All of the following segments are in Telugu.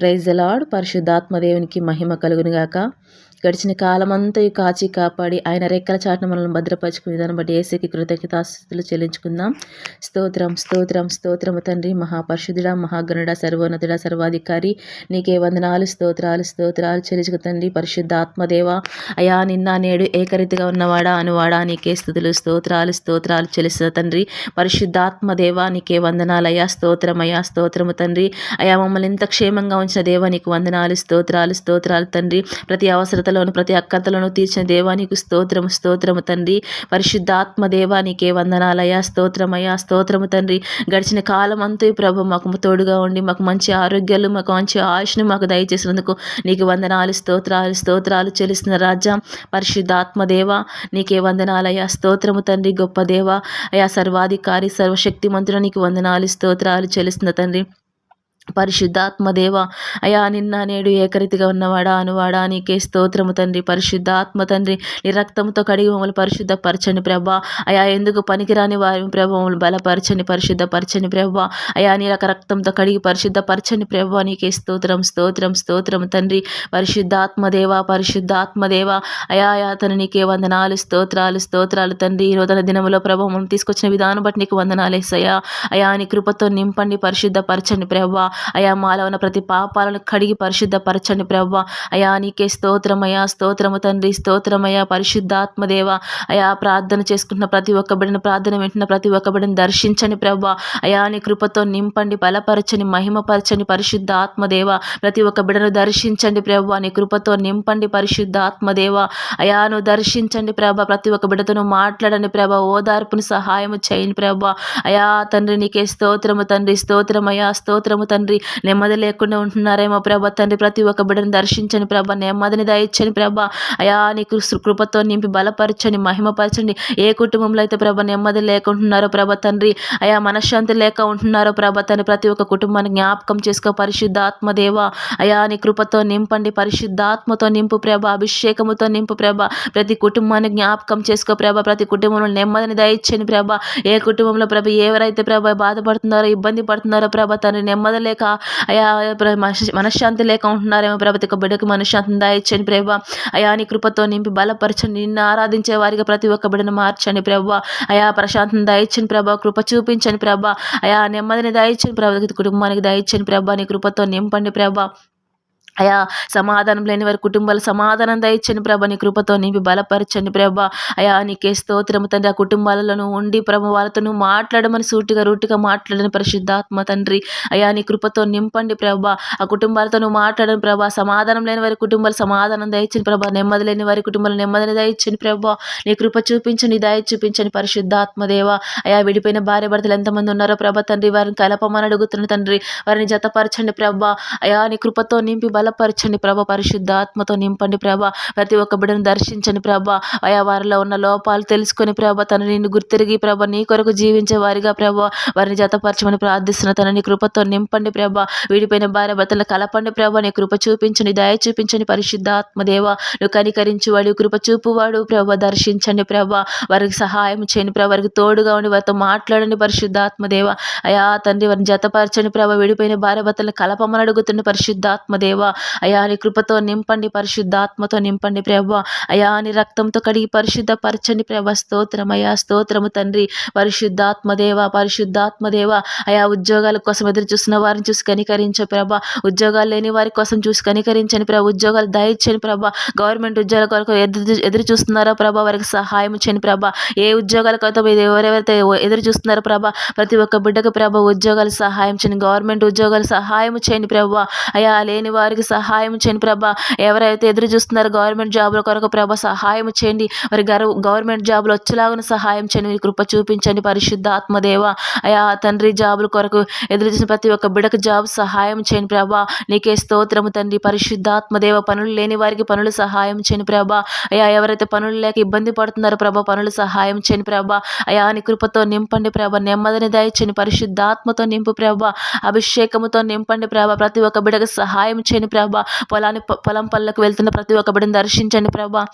ప్రైజ్ లాడ్ పరిశుద్ధాత్మదేవునికి మహిమ కలుగునుగాక. గడిచిన కాలమంతా కాచి కాపాడి ఆయన రెక్కల చాటున మనల్ని భద్రపరుచుకునే దాన్ని బట్టి ఏసీకి కృతజ్ఞతాస్థితులు చెల్లించుకుందాం. స్తోత్రం స్తోత్రం స్తోత్రము తండ్రి మహాపరిశుద్ధుడ మహాగణుడ సర్వోన్నతుడ సర్వాధికారి. నీకే వందనాలు స్తోత్రాలు స్తోత్రాలు చెల్లించుకు తండ్రి పరిశుద్ధాత్మదేవ. అయా నిన్న నేడు ఏకరీతిగా ఉన్నవాడా అనువాడా నీకే స్థుతులు స్తోత్రాలు స్తోత్రాలు చెల్లిస్తుంది తండ్రి. పరిశుద్ధాత్మదేవ నీకే వందనాలయ్యా స్తోత్రమయ్యా స్తోత్రము తండ్రి. అయా మమ్మల్ని ఇంత క్షేమంగా ఉంచిన దేవ నీకు వందనాలు స్తోత్రాలు స్తోత్రాలు తండ్రి. ప్రతి అవసరత అవసరతలోను ప్రతి అక్కతలను తీర్చిన దేవానికి స్తోత్రము స్తోత్రము తండ్రి. పరిశుద్ధాత్మ దేవానికే వందనాలయ స్తోత్రమయ్యా స్తోత్రము తండ్రి. గడిచిన కాలం అంతా ప్రభు మాకు తోడుగా ఉండి మాకు మంచి ఆరోగ్యాలు మాకు మంచి ఆయుష్ను మాకు దయచేసినందుకు నీకు వందనాలు స్తోత్రాలు స్తోత్రాలు చెల్లిస్తున్న రాజ్యం పరిశుద్ధాత్మ దేవ నీకే వందనాలయ స్తోత్రము తండ్రి గొప్ప దేవ. అయా సర్వాధికారి సర్వశక్తిమంతుడు నీకు వందనాలు స్తోత్రాలు చెల్లిస్తున్న తండ్రి. పరిశుద్ధాత్మదేవ అయా నిన్న నేడు ఏకరీతిగా ఉన్నవాడా అనువాడా నీకే స్తోత్రము తండ్రి. పరిశుద్ధాత్మ తండ్రి నీ రక్తంతో కడిగి మమ్మల్ని పరిశుద్ధపరచని ప్రభా. అయా ఎందుకు పనికిరాని వారి ప్రభ మమ్మల్ని బలపరచని పరిశుద్ధపరచని ప్రభా. అయా నీ రక్తంతో కడిగి పరిశుద్ధపరచని ప్రభా నీకే స్తోత్రం స్తోత్రం స్తోత్రం తండ్రి. పరిశుద్ధాత్మదేవ పరిశుద్ధాత్మదేవ అయా అతను నీకే వందనాలు స్తోత్రాలు స్తోత్రాలు తండ్రి. ఈ రోజున దినములో ప్రభావం తీసుకొచ్చిన విధానం బట్టి నీకు వందనాలేసయ్యా అయా నీ కృపతో నింపండి పరిశుద్ధపరచండి ప్రభా. అయా మాలో ఉన్న ప్రతి పాపాలను కడిగి పరిశుద్ధపరచండి ప్రవ్వ అయా నీకే స్తోత్రమయా స్తోత్రము తండ్రి స్తోత్రమయా పరిశుద్ధాత్మదేవ అయా ప్రార్థన చేసుకుంటున్న ప్రతి ఒక్క బిడ్డను ప్రార్థన వింటున్న ప్రతి ఒక్క బిడ్డను దర్శించండి ప్రవ్వ అయా నీ కృపతో నింపండి బలపరచని మహిమపరచని పరిశుద్ధ ఆత్మదేవ ప్రతి ఒక్క బిడ్డను దర్శించండి ప్రవ్వ నీ కృపతో నింపండి పరిశుద్ధ ఆత్మదేవ అయాను దర్శించండి ప్రభ ప్రతి ఒక్క బిడ్డతో మాట్లాడండి ప్రభ ఓదార్పును సహాయము చేయండి ప్రభా అయా తండ్రి నీకే స్తోత్రము తండ్రి స్తోత్రమయా స్తోత్రము తండ్రి. తండ్రి. నెమ్మది లేకుండా ఉంటున్నారేమో ప్రభ. తండ్రి ప్రతి ఒక్క బిడ్డను దర్శించని ప్రభ. నెమ్మదిని దయచ్చని ప్రభ. అయా నీకు కృపతో నింపి బలపరచని మహిమపరచండి. ఏ కుటుంబంలో అయితే ప్రభ నెమ్మది లేకుంటున్నారో ప్రభ తండ్రి. అయా మనశ్శాంతి లేక ఉంటున్నారో ప్రభ తండ్రి. ప్రతి ఒక్క కుటుంబాన్ని జ్ఞాపకం చేసుకో పరిశుద్ధాత్మదేవ. అయా నీ కృపతో నింపండి. పరిశుద్ధాత్మతో నింపు ప్రభ. అభిషేకముతో నింపు ప్రభ. ప్రతి కుటుంబాన్ని జ్ఞాపకం చేసుకో ప్రభ. ప్రతి కుటుంబంలో నెమ్మదిని దయచ్చని ప్రభ. ఏ కుటుంబంలో ప్రభ ఎవరైతే ప్రభ బాధపడుతున్నారో ఇబ్బంది పడుతున్నారో ప్రభ తండ్రి నెమ్మది లేక అయా మనశ్శాంతి లేక ఉంటున్నారేమో ప్రతి ఒక బిడ్డకు మనశ్శాంతి దాయిచ్చండి ప్రభా. అయా నీ కృపతో నింపి బలపరచండి నిన్ను ఆరాధించే వారికి ప్రతి ఒక్క బిడ్డను మార్చండి ప్రభా. అయా ప్రశాంతం దాయిచ్చని ప్రభా కృప చూపించండి ప్రభా. అయా నెమ్మదిని దాయిచ్చని ప్రభా కుటుంబానికి దాయిచ్చని ప్రభా నీ కృపతో నింపండి ప్రభా. అయా సమాధానం లేని వారి కుటుంబాలు సమాధానం దయచని ప్రభ నీ కృపతో నింపి బలపరచండి ప్రభ. అయా నీకే స్తోత్రము తండ్రి. ఆ కుటుంబాలలో ఉండి ప్రభ వాళ్ళతో మాట్లాడమని సూటిగా రూటిగా మాట్లాడని పరిశుద్ధాత్మ తండ్రి. అయా నీ కృపతో నింపండి ప్రభ. ఆ కుటుంబాలతో మాట్లాడని ప్రభ సమాధానం లేని వారి కుటుంబాలు సమాధానం దయచని ప్రభ. నెమ్మది లేని వారి కుటుంబాలు నెమ్మదిని దయచని ప్రభ. నీ కృప చూపించండి దయ చూపించండి పరిశుద్ధాత్మదేవ అయా విడిపోయిన భార్య భర్తలు ఎంతమంది ఉన్నారో ప్రభ తండ్రి వారిని కలపమని అడుగుతున్న తండ్రి వారిని జతపరచండి ప్రభ. అయా నీ కృపతో నింపి బల బలపరచండి ప్రభ పరిశుద్ధాత్మతో నింపండి ప్రభ ప్రతి ఒక్క బిడ్డను దర్శించండి ప్రభ ఆయా వారిలో ఉన్న లోపాలు తెలుసుకొని ప్రభ తను నిన్ను గుర్తిరిగి ప్రభ నీ కొరకు జీవించే వారిగా ప్రభ వారిని జతపరచమని ప్రార్థిస్తున్న తనని కృపతో నింపండి ప్రభ వీడిపోయిన భార్య భర్తలు కలపండి ప్రభ నీ కృప చూపించండి దయ చూపించండి పరిశుద్ధాత్మదేవ నువ్వు కనికరించువాడు కృప చూపువాడు ప్రభ దర్శించండి ప్రభ వారికి సహాయం చేయండి ప్రభ వారికి తోడుగా ఉండి వారితో మాట్లాడండి పరిశుద్ధాత్మదేవ అయా తండ్రి వారిని జతపరచండి ప్రభ విడిపోయిన భార్య భర్తలను కలపమని అడుగుతున్న పరిశుద్ధాత్మదేవ అయా నీ కృపతో నింపండి పరిశుద్ధాత్మతో నింపండి ప్రభా అయా నీ రక్తంతో కడిగి పరిశుద్ధపరచండి ప్రభా స్తోత్రం అయా స్తోత్రము తండ్రి. పరిశుద్ధాత్మదేవ పరిశుద్ధాత్మదేవ అయా ఉద్యోగాల కోసం ఎదురు చూసిన వారిని చూసి కనికరించే ప్రభ ఉద్యోగాలు లేని వారి కోసం చూసి కనికరించని ప్రభా ఉద్యోగాలు దయచని ప్రభ గవర్నమెంట్ ఉద్యోగాల కొరకు ఎదురు ఎదురు చూస్తున్నారో ప్రభ వారికి సహాయం చేయని ప్రభ ఏ ఉద్యోగాల కొరకు ఎవరెవరైతే ఎదురు చూస్తున్నారో ప్రభ ప్రతి ఒక్క బిడ్డకు ప్రభ ఉద్యోగాలు సహాయం చేయని గవర్నమెంట్ ఉద్యోగాలు సహాయం చేయని ప్రభా అయా లేని వారికి సహాయం చేయండి ప్రభా. ఎవరైతే ఎదురు చూస్తున్నారో గవర్నమెంట్ జాబ్ల కొరకు ప్రభ సహాయం చేయండి. మరి గర్వ గవర్నమెంట్ జాబులు వచ్చేలాగా సహాయం చేయండి. కృప చూపించండి పరిశుద్ధ ఆత్మదేవ అయా తండ్రి జాబుల కొరకు ఎదురు చూసిన ప్రతి ఒక్క బిడకు జాబ్ సహాయం చేయండి ప్రభా. నీకే స్తోత్రము తండ్రి. పరిశుద్ధాత్మదేవ పనులు లేని వారికి పనులు సహాయం చేయండి ప్రభా. అయా ఎవరైతే పనులు లేక ఇబ్బంది పడుతున్నారో ప్రభా పనులు సహాయం చేయండి ప్రభా. అయా నీ కృపతో నింపండి ప్రభ. నెమ్మదిని దయచని పరిశుద్ధాత్మతో నింపు ప్రభ. అభిషేకముతో నింపండి ప్రభ. ప్రతి ఒక్క బిడకు సహాయం చేయని ప్రభా. పొలాన్ని పొలం పనులకు వెళ్తున్న ప్రతి ఒక్క బిడ్డను దర్శించండి ప్రభా.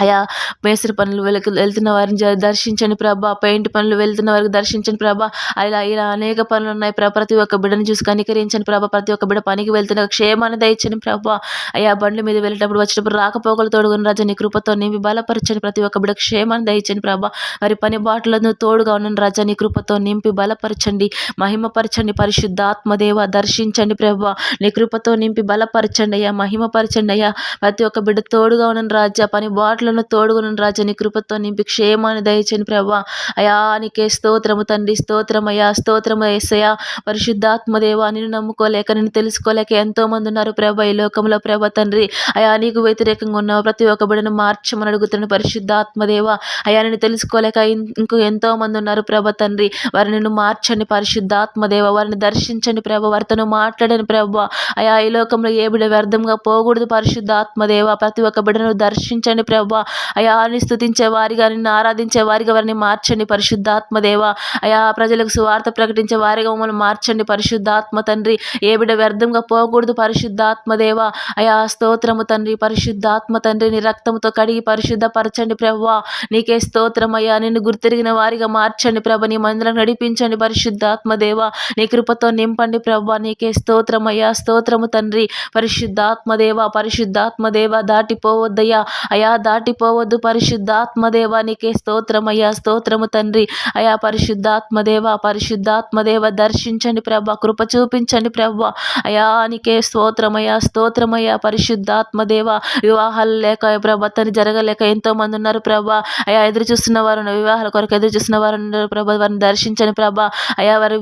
అయా మేస్త్రి పనులు వెళ్ళి వెళ్తున్న వారిని దర్శించండి ప్రభా. పెయింట్ పనులు వెళ్తున్న వారికి దర్శించండి ప్రభా. ఇలా ఇలా అనేక పనులు ఉన్నాయి ప్రభా. ప్రతి ఒక్క బిడ్డను చూసి కనికరించండి ప్రభా. ప్రతి ఒక్క బిడ్డ పనికి వెళ్తున్న క్షేమాన్ని దయచండి ప్రభా. అయా బండ్ల మీద వెళ్ళేటప్పుడు వచ్చినప్పుడు రాకపోకలు తోడుగుని రాజా నీ కృపతో నింపి బలపరచండి. ప్రతి ఒక్క బిడ్డ క్షేమాన్ని దయచండి ప్రభా. మరి పని బాటలను తోడుగా ఉన్న రాజా నీ కృపతో నింపి బలపరచండి. మహిమపరచండి. పరిశుద్ధాత్మదేవ దర్శించండి ప్రభా. నీ కృపతో నింపి బలపరచండి అయ్యా. మహిమపరచండి అయ్యా. ప్రతి ఒక్క బిడ్డ తోడుగా ఉన్న రాజా. పని బాటలు తోడుగా ఉన్న రాజా నీ కృపతో నింపి క్షేమాన్ని దయచని ప్రభా. అయా నీకే స్తోత్రము తండ్రి స్తోత్రం అయ్యా స్తోత్రము ఏసయ్యా. పరిశుద్ధాత్మదేవ నిన్ను నమ్ముకోలేక నిన్ను తెలుసుకోలేక ఎంతో మంది ఉన్నారు ప్రభా ఈ లోకంలో ప్రభా తండ్రి. అయా నీకు వ్యతిరేకంగా ఉన్న ప్రతి ఒక్క బిడను మార్చమని అడుగుతున్న పరిశుద్ధాత్మదేవ. అయా నిన్ను తెలుసుకోలేక ఇంకో ఎంతో మంది ఉన్నారు ప్రభా తండ్రి. వారిని నిన్ను మార్చండి పరిశుద్ధాత్మదేవ. వారిని దర్శించండి ప్రభా. వారితో మాట్లాడని ప్రభా. అయా ఈ లోకంలో ఏ బిడ వ్యర్థంగా పోకూడదు పరిశుద్ధాత్మదేవ. ప్రతి ఒక్క బిడను దర్శించండి ప్రభా. అయా అని స్థుతించే వారిగా నిన్ను ఆరాధించే వారిగా వారిని మార్చండి పరిశుద్ధాత్మదేవ అయా ప్రజలకు సువార్త ప్రకటించే వారిగా మమ్మల్ని మార్చండి పరిశుద్ధాత్మ తండ్రి. ఏ బిడ వ్యర్థంగా పోకూడదు పరిశుద్ధాత్మదేవ అయా స్తోత్రము తండ్రి పరిశుద్ధాత్మ తండ్రి. నీ రక్తంతో కడిగి పరిశుద్ధపరచండి ప్రభా. నీకే స్తోత్రం అయ్యా. నిన్ను గుర్తిరిగిన వారిగా మార్చండి ప్రభ. నీ మందిరం నడిపించండి పరిశుద్ధాత్మదేవ నీ కృపతో నింపండి ప్రభా. నీకే స్తోత్రం అయ్యా. స్తోత్రము తండ్రి. పరిశుద్ధాత్మదేవ పరిశుద్ధాత్మదేవ దాటిపోవద్దయ్యా. అయా దాటిపోవద్దు పరిశుద్ధాత్మదేవ నీకే స్తోత్రమయ్యా స్తోత్రము తండ్రి. అయా పరిశుద్ధాత్మదేవ పరిశుద్ధాత్మదేవ దర్శించండి ప్రభా కృప చూపించండి ప్రభా. అయా నీకే స్తోత్రమయ్యా స్తోత్రమయ్యా పరిశుద్ధాత్మదేవ. వివాహాలు లేక ప్రభా తను జరగలేక ఎంతో మంది ఉన్నారు ప్రభా. అయా ఎదురు చూస్తున్న వారు వివాహాల కొరకు ఎదురు చూస్తున్న వారు ఉన్నారు ప్రభా వారిని దర్శించండి ప్రభా. అయా వారి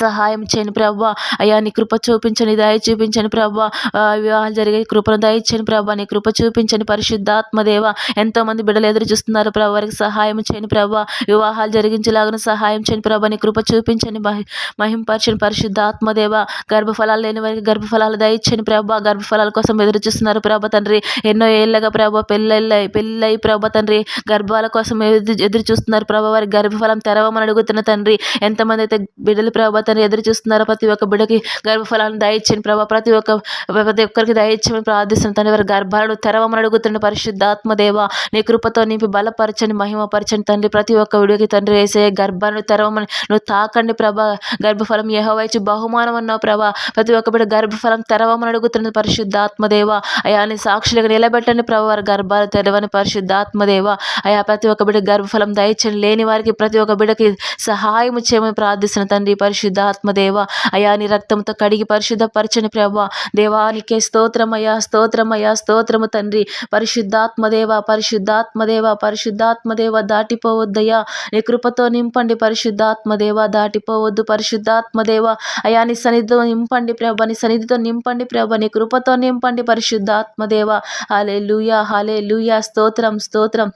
సహాయం చేయని ప్రభా. అయ్యా నీ కృప చూపించండి దయ చూపించని ప్రభా. వివాహాలు జరిగే కృపను దయచేయని ప్రభా. నీ కృప చూపించని పరిశుద్ధాత్మదేవ ఎంతోమంది బిడ్డలు ఎదురు చూస్తున్నారు ప్రభా. వారికి సహాయం చేయని ప్రభా. వివాహాలు జరిగించేలాగా సహాయం చేయని ప్రభా. నీ కృప చూపించండి మహి పరిశుద్ధాత్మదేవ గర్భఫలాలు లేని వారికి గర్భఫలాలు దయచేయని ప్రభా. గర్భఫలాల కోసం ఎదురు చూస్తున్నారు ప్రభా తండ్రి. ఎన్నో ఏళ్ళగా ప్రభా పెళ్ళై పెళ్ళై ప్రభా తండ్రి. గర్భాల కోసం ఎదురు ఎదురు చూస్తున్నారు ప్రభా. వారి గర్భఫలం తెరవమని అడుగుతున్న తండ్రి. ఎంతమంది అయితే బిడ్డలు ప్రభా తను ఎదురు చూస్తున్నారు. ప్రతి ఒక్క బిడ్డకి గర్భఫలాన్ని దయచేయండి ప్రభా. ప్రతి ఒక్క ప్రతి ఒక్కరికి దయచేయమని ప్రార్థిస్తున్న. తండ్రి వారి గర్భాలను తెరవమని అడుగుతున్న పరిశుద్ధాత్మదేవ నీ కృపతో నింపి బలపరచండి మహిమపరచండి తండ్రి. ప్రతి ఒక్క విడికి తండ్రి వేసే గర్భాలను తెరవమని నువ్వు తాకండి ప్రభా. గర్భఫలం యెహోవాయిచి బహుమానం అన్నావు ప్రభా. ప్రతి ఒక్క బిడ్డ గర్భఫలం తెరవమని అడుగుతున్న పరిశుద్ధాత్మదేవ అయా అని సాక్షులుగా నిలబెట్టండి ప్రభా. వారి గర్భాలు తెరవని పరిశుద్ధాత్మదేవ అయా ప్రతి ఒక్క బిడ్డ గర్భఫలం దయచండి లేని వారికి ప్రతి ఒక్క బిడ్డకి సహాయం చేయమని ప్రార్థిస్తున్న తండ్రి. పరిశుద్ధాత్మదేవ. అయా నీ రక్తంతో కడిగి పరిశుద్ధపరచని ప్రభా. దేవానికే స్తోత్రమయ్యా స్తోత్రమయ్యా స్తోత్రము తండ్రి. పరిశుద్ధాత్మదేవ పరిశుద్ధాత్మదేవ పరిశుద్ధాత్మదేవ దాటిపోవద్దయ్యా. నీ కృపతో నింపండి పరిశుద్ధాత్మదేవ దాటిపోవద్దు పరిశుద్ధాత్మదేవ. అయా నీ సన్నిధితో నింపండి ప్రభ నీ సన్నిధితో నింపండి ప్రభ నీ కృపతో నింపండి పరిశుద్ధాత్మదేవ. హాలే లూయా హాలే లూయా స్తోత్రం స్తోత్రం.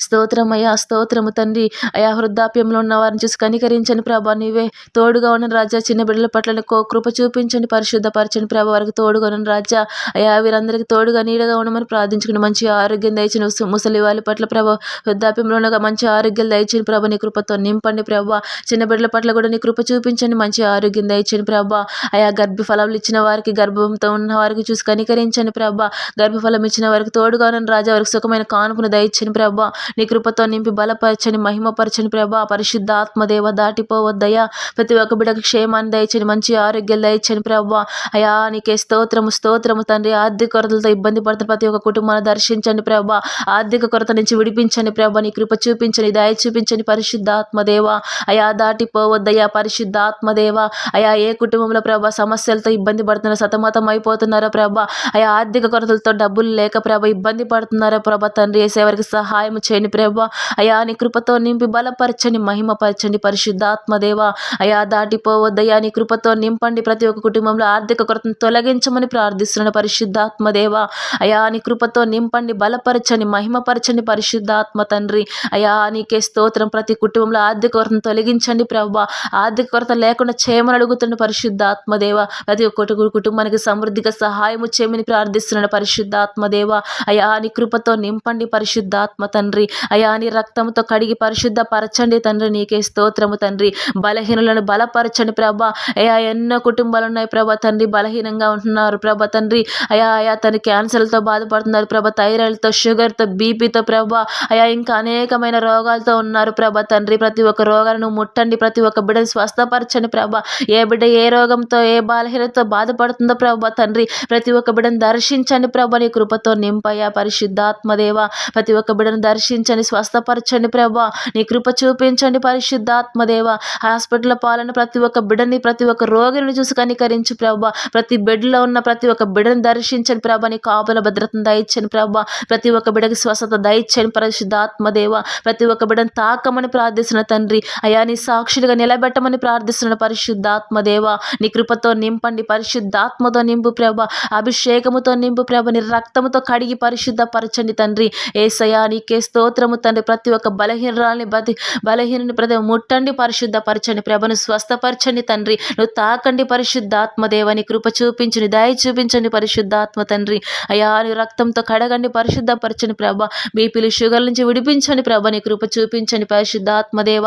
స్తోత్రమయ్యా స్తోత్రము తండ్రి. అయా వృద్ధాప్యంలో ఉన్న వారిని చూసి కనికరించండి ప్రభా. నీవే తోడుగా ఉన్న రాజా. చిన్న బిడ్డల పట్ల కృప చూపించండి పరిశుద్ధపరచండి ప్రభా. వారికి తోడుగా ఉన్న రాజా. అయా వీరందరికీ తోడుగా నీడగా ఉండమని ప్రార్థించుకుని మంచి ఆరోగ్యం దయచిన ముసలి వాళ్ళ పట్ల ప్రభా వృద్ధాప్యంలో ఉండగా మంచి ఆరోగ్యం దయచిన ప్రభా. నీ కృపతో నింపండి ప్రభా. చిన్న బిడ్డల పట్ల కూడా నీ కృప చూపించండి మంచి ఆరోగ్యం దయచని ప్రభా. అయా గర్భఫలాలు ఇచ్చిన వారికి గర్భంతో ఉన్న వారికి చూసి కనికరించండి ప్రభా. గర్భఫలం ఇచ్చిన వారికి తోడుగా ఉన్న రాజా. వారికి సుఖమైన కానుకను దయచని ప్రభా. నీ కృపతో నింపి బలపరచని మహిమపరచని ప్రభా. పరిశుద్ధ ఆత్మదేవ దాటిపోవద్దయ్యా. ప్రతి ఒక్క బిడకు క్షేమాన్ని దయచని మంచి ఆరోగ్యం దయచని ప్రభా. అయా నీకే స్తోత్రము స్తోత్రము తండ్రి. ఆర్థిక కొరతలతో ఇబ్బంది పడుతున్న ప్రతి ఒక్క కుటుంబాన్ని దర్శించండి ప్రభా. ఆర్థిక కొరత నుంచి విడిపించండి ప్రభా. నీ కృప చూపించండి దయ చూపించండి పరిశుద్ధ ఆత్మదేవ. అయా దాటిపోవద్దయ్యా పరిశుద్ధ ఆత్మదేవ. అయా ఏ కుటుంబంలో ప్రభా సమస్యలతో ఇబ్బంది పడుతున్నారు సతమతం అయిపోతున్నారో ప్రభా. అయా ఆర్థిక కొరతలతో డబ్బులు లేక ప్రభా ఇబ్బంది పడుతున్నారో ప్రభా తండ్రి. వేసేవారికి సహాయం చేయండి ప్రభా. అయా నీ కృపతో నింపి బలపరచండి మహిమపరచండి పరిశుద్ధాత్మదేవ అయా దాటిపోవద్దయా నీ కృపతో నింపండి ప్రతి ఒక్క కుటుంబంలో ఆర్థిక కొరతను తొలగించమని ప్రార్థిస్తున్నాను పరిశుద్ధాత్మదేవ అయా నీ కృపతో నింపండి బలపరచండి మహిమపరచండి పరిశుద్ధాత్మ తండ్రి. అయా నీకే స్తోత్రం ప్రతి కుటుంబంలో ఆర్థిక కొరతను తొలగించండి ప్రభా. ఆర్థిక కొరత లేకుండా చేయమని అడుగుతున్న పరిశుద్ధాత్మదేవ ప్రతి ఒక్క కుటు- కుటుంబానికి సమృద్ధిగా సహాయం చేయమని ప్రార్థిస్తున్నాడు పరిశుద్ధాత్మదేవ అయా నీ కృపతో నింపండి పరిశుద్ధాత్మ తండ్రి. అయా నీ రక్తంతో కడిగి పరిశుద్ధ పరచండి తండ్రి. నీకే స్తోత్రము తండ్రి. బలహీనులను బలపరచండి ప్రభా. అయా ఎన్నో కుటుంబాలు ఉన్నాయి ప్రభా తండ్రి. బలహీనంగా ఉంటున్నారు ప్రభా తండ్రి. అయా అయా తన క్యాన్సర్లతో బాధపడుతున్నారు ప్రభా. థైరాయిడ్తో షుగర్తో బీపీతో ప్రభా. అయా ఇంకా అనేకమైన రోగాలతో ఉన్నారు ప్రభా తండ్రి. ప్రతి ఒక్క రోగాలను ముట్టండి. ప్రతి ఒక్క బిడ్డను స్వస్థపరచండి ప్రభా. ఏ బిడ్డ ఏ రోగంతో ఏ బలహీనతో బాధపడుతుందో ప్రభా తండ్రి. ప్రతి ఒక్క బిడ్డను దర్శించండి ప్రభా. నీ కృపతో నింపయ్యా పరిశుద్ధాత్మదేవ. ప్రతి ఒక్క బిడ్డను దర్శించండి స్వస్థపరచండి ప్రభా. నీ కృప చూపించండి పరిశుద్ధాత్మదేవ. హాస్పిటల్ పాలన ప్రతి ఒక్క బిడ్డని ప్రతి ఒక్క రోగిని చూసి కనికరించు ప్రభా. ప్రతి బెడ్లో ఉన్న ప్రతి ఒక్క బిడ్డని దర్శించండి ప్రభా. నీ కాపుల భద్రతను దయచండి ప్రభా. ప్రతి ఒక్క బిడ్డకి స్వస్థత దయచండి పరిశుద్ధాత్మదేవ. ప్రతి ఒక్క బిడ్డను తాకమని ప్రార్థిస్తున్న తండ్రి. అయా నీ సాక్షులుగా నిలబెట్టమని ప్రార్థిస్తున్న పరిశుద్ధాత్మదేవ. నీ కృపతో నింపండి పరిశుద్ధాత్మతో నింపు ప్రభ. అభిషేకముతో నింపు ప్రభ. నీ రక్తముతో కడిగి పరిశుద్ధపరచండి తండ్రి. ఏసయా నీకే స్తోత్రము తండ్రి. ప్రతి ఒక్క బలహీనరాల్ని బతి బలహీనని ప్రతి ముట్టండి పరిశుద్ధపరచండి ప్రభను స్వస్థపరచండి తండ్రి. నువ్వు తాకండి పరిశుద్ధాత్మదేవ నీ కృప చూపించండి దయ చూపించండి పరిశుద్ధాత్మ తండ్రి. అయా రక్తంతో కడగండి పరిశుద్ధపరచని ప్రభ. బీపీలు షుగర్ నుంచి విడిపించండి ప్రభ. నీ కృప చూపించండి పరిశుద్ధాత్మదేవ.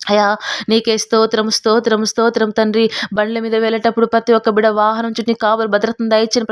అయా నీకే స్తోత్రం స్తోత్రం స్తోత్రం తండ్రి. బండ్ల మీద వెళ్ళేటప్పుడు ప్రతి ఒక్క బిడ వాహనం చుట్టూ కాపుల భద్రతను దయచని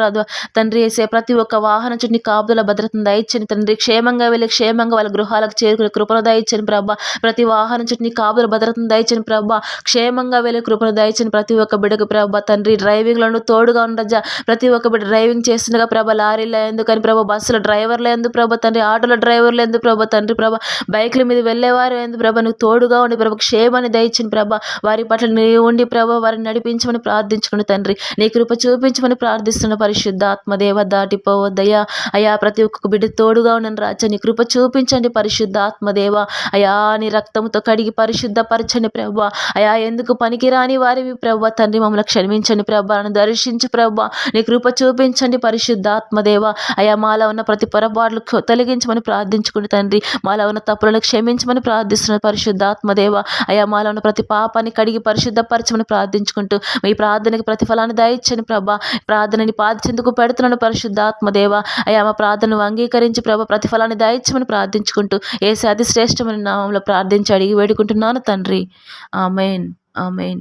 తండ్రి వేసే ప్రతి ఒక్క వాహనం చుట్టూ కాపుల భద్రతను దయచని తండ్రి. క్షేమంగా వెళ్ళి క్షేమంగా వాళ్ళ గృహాలకు చేరుకుని కృపను దయచని ప్రభా. ప్రతి వాహనం చుట్టూ కాపుల భద్రతను దయచని ప్రభా. క్షేమంగా వెళ్ళి కృపను దయచని ప్రతి ఒక్క బిడకు ప్రభా తండ్రి. డ్రైవింగ్లను తోడుగా ఉండజా ప్రతి ఒక్క బిడ్డ డ్రైవింగ్ చేస్తుండగా ప్రభా లారీలో ఎందుకని ప్రభా? బస్సులో డ్రైవర్లు ఎందు ప్రభా తండ్రి? ఆటోల డ్రైవర్లు ఎందుకు ప్రభా తండ్రి ప్రభా? బైక్ల మీద వెళ్ళేవారు ఎందు ప్రభా? నువ్వు తోడుగా ఉండి ప్రభా. క్షేమాన్ని దయచిన ప్రభ. వారి పట్ల నీ ఉండి ప్రభ వారిని నడిపించమని ప్రార్థించుకుని తండ్రి. నీ కృప చూపించమని ప్రార్థిస్తున్న పరిశుద్ధాత్మదేవ దాటిపోవద్దయ్యా. అయా ప్రతి ఒక్క బిడ్డ తోడుగా ఉన్న రాజా నీ కృప చూపించండి పరిశుద్ధాత్మదేవ. అయా నీ రక్తంతో కడిగి పరిశుద్ధపరచండి ప్రభ. అయా ఎందుకు పనికిరాని వారివి ప్రభ? తండ్రి మమ్మల్ని క్షమించండి ప్రభాను దర్శించి ప్రభ. నీ కృప చూపించండి పరిశుద్ధాత్మదేవ. అయా మాలో ఉన్న ప్రతి పొరపాట్లు తొలగించమని ప్రార్థించుకుని తండ్రి. మాలో ఉన్న తప్పులను క్షమించమని ప్రార్థిస్తున్న పరిశుద్ధాత్మదేవ. అయా మాలో ఉన్న ప్రతి పాపాన్ని కడిగి పరిశుద్ధపరచమని ప్రార్థించుకుంటూ మీ ప్రార్థనకి ప్రతిఫలాన్ని దయచ్చని ప్రభా. ప్రార్థనని పాదించేందుకు పెడుతున్నాను పరిశుద్ధాత్మదేవ అయా మా ప్రార్థనను అంగీకరించి ప్రభ ప్రతిఫలాన్ని దయచ్చమని ప్రార్థించుకుంటూ ఏసే అతి శ్రేష్టమైన నామంలో ప్రార్థించి అడిగి వేడుకుంటున్నాను తండ్రి. ఆమెన్. ఆమెన్.